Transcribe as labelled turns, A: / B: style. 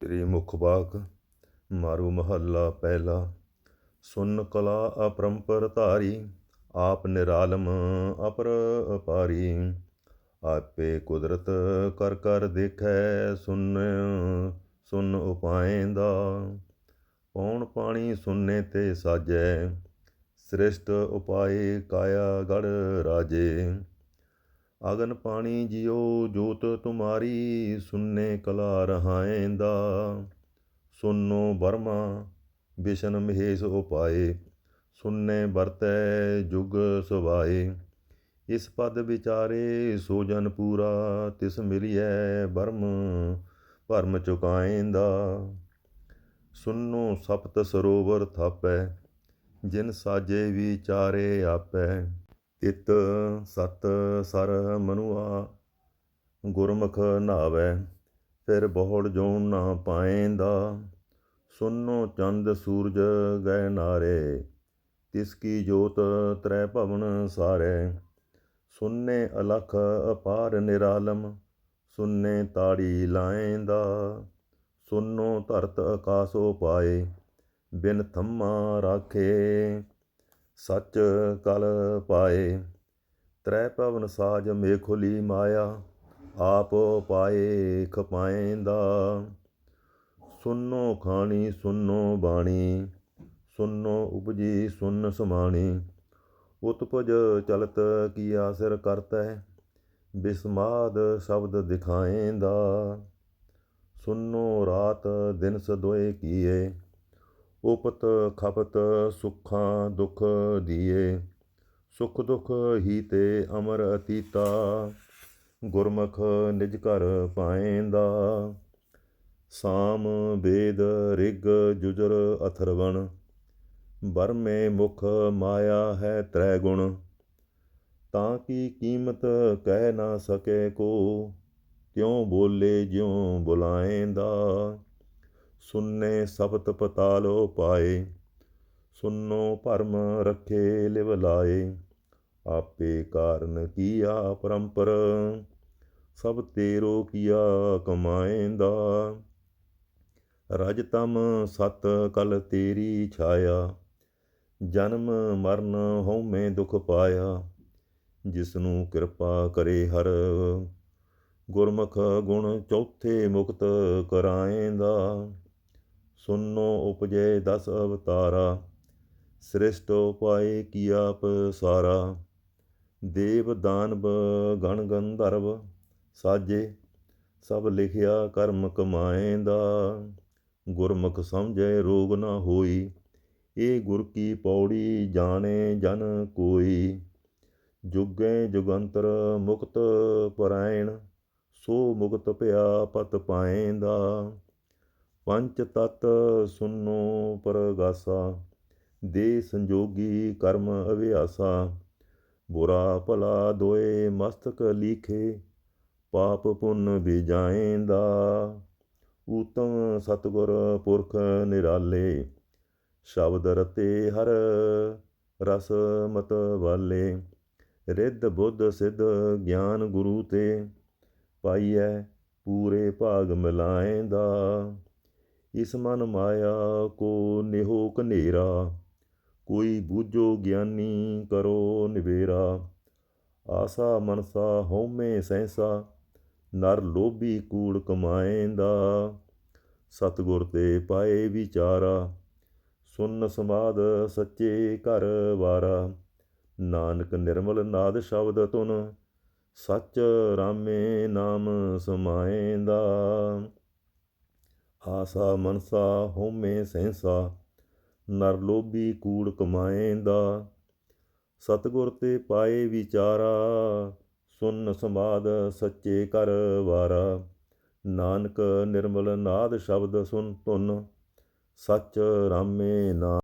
A: ਤੇਰੀ ਮੁਖ ਬਾਕ ਮਾਰੂ ਮਹੱਲਾ ਪਹਿਲਾ। ਸੁਨ ਕਲਾ ਅਪਰੰਪਰ ਧਾਰੀ, ਆਪ ਨਿਰਾਲਮ ਅਪਰ ਅਪਾਰੀ। ਆਪੇ ਕੁਦਰਤ ਕਰ ਕਰ ਦੇਖੈ, ਸੁਨ ਸੁਨ ਉਪਾਇਂਦਾ ਪੌਣ ਪਾਣੀ ਸੁਨੇ ਤੇ ਸਾਜੈ, ਸ੍ਰਿਸ਼ਟ ਉਪਾਏ ਕਾਇਆ ਗੜ ਰਾਜੇ। ਅਗਨ ਪਾਣੀ ਜਿਉ ਜੋਤ ਤੁਮਾਰੀ, ਸੁਨੇ ਕਲਾ ਰਹਾਏਂਦਾ ਸੁਨੋ ਬਰਮਾ ਵਿਸ਼ਨ ਮਹੇਸ਼ ਉਪਾਏ, ਸੁਨੇ ਵਰਤੈ ਜੁਗ ਸੁਭਾਏ। ਇਸ ਪਦ ਵਿਚਾਰੇ ਸੋ ਜਨ ਪੂਰਾ, ਤਿਸ ਮਿਲਿਐ ਬਰਮ ਭਰਮ ਚੁਕਾਏਂਦਾ। ਸੁਨੋ ਸਪਤ ਸਰੋਵਰ ਥਾਪੈ, ਜਿਨ ਸਾਜੇ ਵਿਚਾਰੇ ਆਪੈ। ਤਿਤ ਸਤ ਸਰ ਮਨੁਆ, ਗੁਰਮੁਖ ਨਾਵੈ, ਫਿਰ ਬਹੁੜ ਜੋਨ ਨਾ ਪਾਏਂਦਾ। ਸੁਨੋ ਚੰਦ ਸੂਰਜ ਗਏ ਨਾਰੇ, ਤਿਸ ਕੀ ਜੋਤ ਤ੍ਰੈ ਭਵਨ ਸਾਰੇ। ਸੁਨੇ ਅਲਖ ਅਪਾਰ ਨਿਰਾਲਮ, ਸੁਨੇ ਤਾੜੀ ਲਾਏਂਦਾ। ਸੁਨੋ ਧਰਤ ਆਕਾਸੋ ਪਾਏ ਬਿਨ ਥੰਮਾ ਰਾਖੇ। ਸੱਚ ਕਲ ਪਾਏ, ਤ੍ਰੈ ਭਵਨ ਸਾਜ ਮੇਖੁਲੀ ਮਾਇਆ, ਆਪ ਪਾਏ ਖਪਾਏਂਦਾ। ਸੁਨੋ ਖਾਣੀ, ਸੁਨੋ ਬਾਣੀ, ਸੁਨੋ ਉਪਜੀ, ਸੁਨ ਸਮਾਣੀ। ਉਤਪਜ ਚਲਤ ਕੀ ਆਸਰ ਕਰਤੈ, ਬਿਸਮਾਦ ਸ਼ਬਦ ਦਿਖਾਏਂਦਾ। ਸੁਨੋ ਰਾਤ ਦਿਨ ਸਦੋਏ ਕੀਏ ਉਪਤ ਖਪਤ ਸੁਖਾਂ ਦੁਖ ਦੀਏ, ਸੁਖ ਦੁਖ ਹੀ ਤੇ ਅਮਰ ਅਤੀਤਾ, ਗੁਰਮੁਖ ਨਿਜ ਘਰ ਪਾਏਂਦਾ। ਸਾਮ ਵੇਦ ਰਿਗ ਜੁਜਰ ਅਥਰਵਣ, ਬਰਮੇ ਮੁਖ ਮਾਇਆ ਹੈ ਤ੍ਰੈ ਗੁਣ ਤਾਂ ਕੀ ਕੀਮਤ ਕਹਿ ਨਾ ਸਕੇ ਕੋ, ਤਿਉ ਬੋਲੇ ਜਿਉ ਬੁਲਾਏਂਦਾ। ਸੁਨੇ ਸਬਤ ਪਤਾਲੋ ਪਾਏ, ਸੁਨੋ ਭਰਮ ਰੱਖੇ ਲਿਵ ਲਾਏ, ਆਪੇ ਕਾਰਨ ਕੀਆ ਪਰੰਪਰ, ਸਭ ਤੇਰੋ ਕੀਆ ਕਮਾਏਂਦਾ। ਰਜ ਤਮ ਸਤ ਕਲ ਤੇਰੀ ਛਾਇਆ, ਜਨਮ ਮਰਨ ਹਉਮੈ ਦੁਖ ਪਾਇਆ, ਜਿਸਨੂੰ ਕਿਰਪਾ ਕਰੇ ਹਰ, ਗੁਰਮੁਖ ਗੁਣ ਚੌਥੇ ਮੁਕਤ ਕਰਾਏਂਦਾ। ਸੁਨੋ ਉਪਜੈ ਦਸ ਅਵਤਾਰਾ, ਸ੍ਰਿਸ਼ਟ ਉਪਾਏ ਕੀਆ ਪਸਾਰਾ ਦੇਵ ਦਾਨਵ ਗਣ ਗੰਧਰਵ, ਸਾਜੇ ਸਭ ਲਿਖਿਆ ਕਰਮ ਕਮਾਏ ਦਾ ਗੁਰਮੁਖ ਸਮਝੈ ਰੋਗ ਨਾ ਹੋਈ ਇਹ ਗੁਰ ਕੀ ਪੌੜੀ ਜਾਣੇ ਜਨ ਕੋਈ। ਜੁਗੈ ਜੁਗੰਤਰ ਮੁਕਤ ਪਰਾਇਣ, ਸੋ ਮੁਕਤ ਭਇਆ ਪਤ ਪਾਏਂਦਾ। ਪੰਚ ਤਤ ਸੁਨੋ ਪਰਗਾਸਾ, ਦੇ ਸੰਜੋਗੀ ਕਰਮ ਅਭਿਆਸਾ। ਬੁਰਾ ਭਲਾ ਦੋਏ ਮਸਤਕ ਲੀਖੇ, ਪਾਪ ਪੁੰਨ ਵਿਜਾਏਂਦਾ ਊਤਮ ਸਤਗੁਰ ਪੁਰਖ ਨਿਰਾਲੇ, ਸ਼ਬਦ ਰਤੇ ਹਰ ਰਸ ਮਤ ਵਾਲੇ। ਰਿੱਧ ਬੁੱਧ ਸਿੱਧ ਗਿਆਨ ਗੁਰੂ ਤੇ, ਪਾਈਐ ਪੂਰੇ ਭਾਗ ਮਿਲਾਏਂਦਾ। ਇਸ ਮਨ ਮਾਇਆ ਕੋ ਨਿਹੋ ਕਨੇਰਾ ਕੋਈ ਬੂਝੋ ਗਿਆਨੀ ਕਰੋ ਨਿਵੇਰਾ। ਆਸਾ ਮਨਸਾ ਹਉਮੈ ਸੈਸਾ, ਨਰ ਲੋਭੀ ਕੂੜ ਕਮਾਏਂਦਾ। ਸਤਗੁਰ ਤੇ ਪਾਏ ਵਿਚਾਰਾ, ਸੁਨ ਸਮਾਦ ਸੱਚੇ ਘਰ ਵਾਰਾ। ਨਾਨਕ ਨਿਰਮਲ ਨਾਦ ਸ਼ਬਦ ਤੁਨ ਸੱਚ ਰਾਮੇ ਨਾਮ ਸਮਾਏਂਦਾ। ਆਸਾ ਮਨਸਾ ਹੋਮੇ ਸਹਿਸਾ, ਨਰ ਲੋਭੀ ਕੂੜ ਕਮਾਏਂਦਾ। ਸਤਗੁਰ ਤੇ ਪਾਏ ਵਿਚਾਰਾ, ਸੁਨ ਸਮਾਦ ਸੱਚੇ ਕਰ ਵਾਰਾ। ਨਾਨਕ ਨਿਰਮਲ ਨਾਦ ਸ਼ਬਦ ਸੁਨ ਧੁਨ, ਸੱਚ ਰਾਮੇ ਨਾਮ